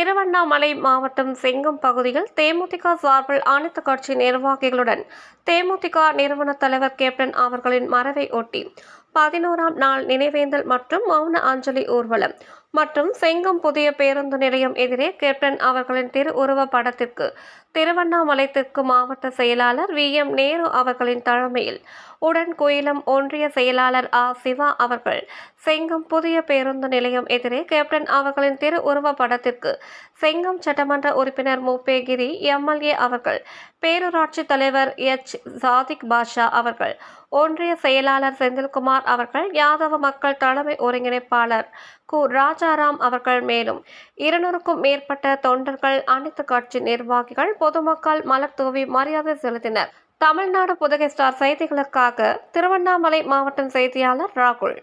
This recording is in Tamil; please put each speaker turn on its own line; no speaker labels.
திருவண்ணாமலை மாவட்டம் செங்கம் பகுதியில் தேமுதிக சார்பில் அனைத்து கட்சி நிர்வாகிகளுடன் தேமுதிக நிறுவன தலைவர் கேப்டன் அவர்களின் மறைவை ஒட்டி பதினோராம் நாள் நினைவேந்தல் மற்றும் மௌன அஞ்சலி ஊர்வலம் மற்றும் செங்கம் புதிய பேருந்து நிலையம் எதிரே கேப்டன் அவர்களின் திருவுருவ படத்திற்கு திருவண்ணாமலை தெற்கு மாவட்ட செயலாளர் வி எம் நேரு அவர்களின் தலைமையில் உடன் கோயிலம் ஒன்றிய செயலாளர் ஆ. சிவா அவர்கள். செங்கம் புதிய பேருந்து நிலையம் எதிரே கேப்டன் அவர்களின் திரு உருவ படத்திற்கு செங்கம் சட்டமன்ற உறுப்பினர் முப்பேகிரி எம்எல்ஏ அவர்கள் பேரூராட்சி தலைவர் எச். சாதிக் பாஷா அவர்கள் ஒன்றிய செயலாளர் செந்தில்குமார் அவர்கள் யாதவ மக்கள் தலைமை ஒருங்கிணைப்பாளர் கு. ராஜாராம் அவர்கள் மேலும் இருநூறுக்கும் மேற்பட்ட தொண்டர்கள் அனைத்து கட்சி நிர்வாகிகள் பொதுமக்கள் மலர் தூவி மரியாதை செலுத்தினர். தமிழ்நாடு புதுகை ஸ்டார் செய்திகளுக்காக திருவண்ணாமலை மாவட்டம் செய்தியாளர் ராகுல்.